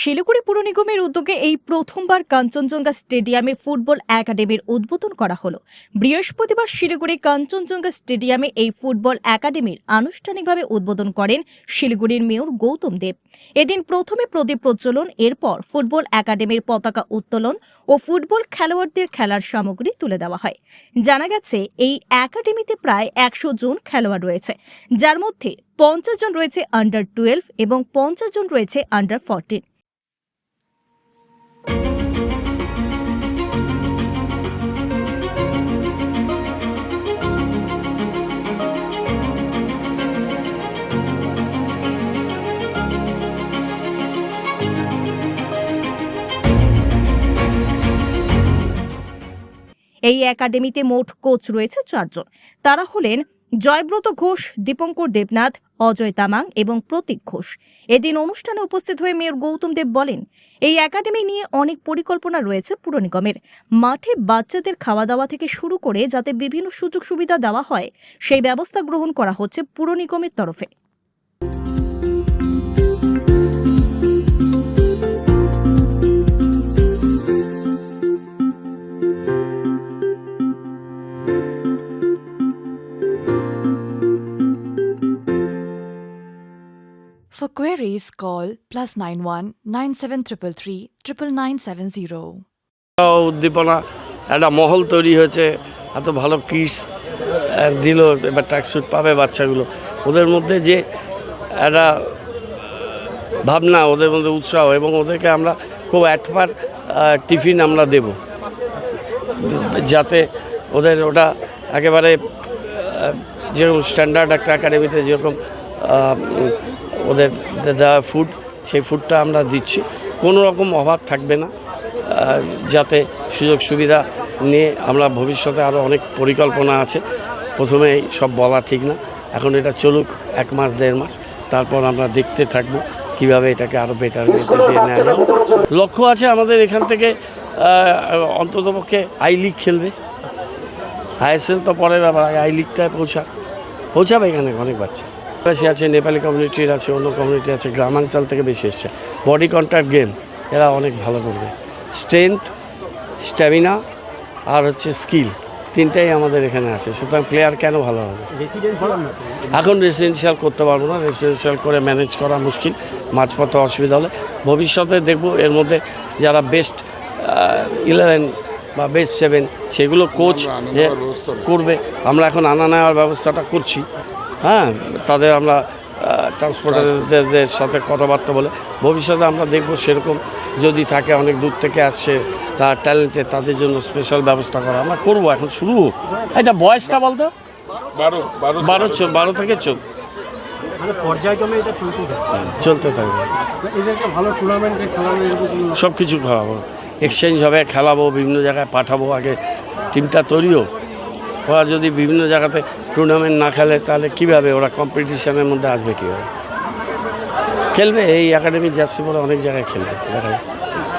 শিলিগুড়ি পুর নিগমের উদ্যোগে এই প্রথমবার কাঞ্চনজঙ্ঘা স্টেডিয়ামে ফুটবল একাডেমির উদ্বোধন করা হলো। বৃহস্পতিবার শিলিগুড়ি কাঞ্চনজঙ্ঘা স্টেডিয়ামে এই ফুটবল একাডেমির আনুষ্ঠানিকভাবে উদ্বোধন করেন শিলিগুড়ির মেয়র গৌতম দেব। এদিন প্রথমে প্রদীপ প্রজ্বলন, এরপর ফুটবল একাডেমির পতাকা উত্তোলন ও ফুটবল খেলোয়াড়দের খেলার সামগ্রী তুলে দেওয়া হয়। জানা গেছে, এই একাডেমিতে প্রায় একশো জন খেলোয়াড় রয়েছে। যার মধ্যে পঞ্চাশ জন রয়েছে আন্ডার টুয়েলভ এবং পঞ্চাশ জন রয়েছে আন্ডার ফোরটিন এই একাডেমিতে মোট কোচ রয়েছে চারজন। তারা হলেন জয়ব্রত ঘোষ, দীপঙ্কর দেবনাথ, অজয় তামাং এবং প্রতীক ঘোষ। এদিন অনুষ্ঠানে উপস্থিত হয়ে মেয়র গৌতম দেব বলেন, এই একাডেমি নিয়ে অনেক পরিকল্পনা রয়েছে পুর নিগমের। মাঠে বাচ্চাদের খাওয়া দাওয়া থেকে শুরু করে যাতে বিভিন্ন সুযোগ সুবিধা দেওয়া হয়, সেই ব্যবস্থা গ্রহণ করা হচ্ছে পুর নিগমের তরফে। For queries, call plus 91 9733 99970. উদ্দীপনা একটা মহল তৈরি হয়েছে এত ভালো কিস দিল এবার ট্যাক্সুট পাবে বাচ্চাগুলো ওদের মধ্যে যে একটা ভাবনা ওদের মধ্যে উৎসাহ এবং ওদেরকে আমরা খুব একবার টিফিন আমরা দেব যাতে ওদের ওটা একেবারে যেরকম স্ট্যান্ডার্ড একটা একাডেমিতে যেরকম ওদের দেওয়া ফুড সেই ফুডটা আমরা দিচ্ছি। কোনো রকম অভাব থাকবে না। যাতে সুযোগ সুবিধা নিয়ে আমরা ভবিষ্যতে আরও অনেক পরিকল্পনা আছে। প্রথমে সব বলা ঠিক না। এখন এটা চলুক, এক মাস, দেড় মাস। তারপর আমরা দেখতে থাকব কীভাবে এটাকে আরও বেটার নেওয়া যাবে লক্ষ্য আছে আমাদের এখান থেকে অন্ততপক্ষে আই লিগ খেলবে। আইএসএল তো পরের ব্যাপার আই লিগটায় পৌঁছা, পৌঁছাবে এখানে অনেক বাচ্চা। বেশি আছে নেপালি কমিউনিটির আছে অন্য কমিউনিটি আছে গ্রামাঞ্চল থেকে বেশি এসছে। বডি কন্ট্যাক্ট গেম এরা অনেক ভালো করবে। স্ট্রেংথ স্ট্যামিনা আর হচ্ছে স্কিল তিনটাই আমাদের এখানে আছে। সুতরাং প্লেয়ার কেন ভালো হবে? এখন রেসিডেন্সিয়াল করতে পারব না। রেসিডেন্সিয়াল করে ম্যানেজ করা মুশকিল মাঝপথে অসুবিধা হলে। ভবিষ্যতে দেখব এর মধ্যে যারা বেস্ট ইলেভেন বা বেস্ট সেভেন সেগুলো কোচ করবে। আমরা এখন আনা নেওয়ার ব্যবস্থাটা করছি। হ্যাঁ তাদের আমরা ট্রান্সপোর্টারদের সাথে কথাবার্তা বলে ভবিষ্যতে আমরা দেখব সেরকম যদি থাকে অনেক দূর থেকে আসছে তার ট্যালেন্টে তাদের জন্য স্পেশাল ব্যবস্থা করা। আমরা করব এখন শুরু। হোক এটা বয়সটা বলতো বারো বারো বারো চো- বারো থেকে চোখ মানে পর্যায়ক্রমে এটা চলতে থাকে চলতে থাকবে। এদেরকে ভালো টুর্নামেন্টে খেলানো সব কিছু খাওয়াবো। এক্সচেঞ্জ হবে খেলাবো বিভিন্ন জায়গায় পাঠাবো। আগে টিমটা তৈরি হোক ওরা যদি বিভিন্ন জায়গাতে টুর্নামেন্ট না খেলে, তাহলে কীভাবে ওরা কম্পিটিশনের মধ্যে আসবে কীভাবে খেলবে, এই একাডেমি জার্সি পরে অনেক জায়গায় খেলবে, দেখা।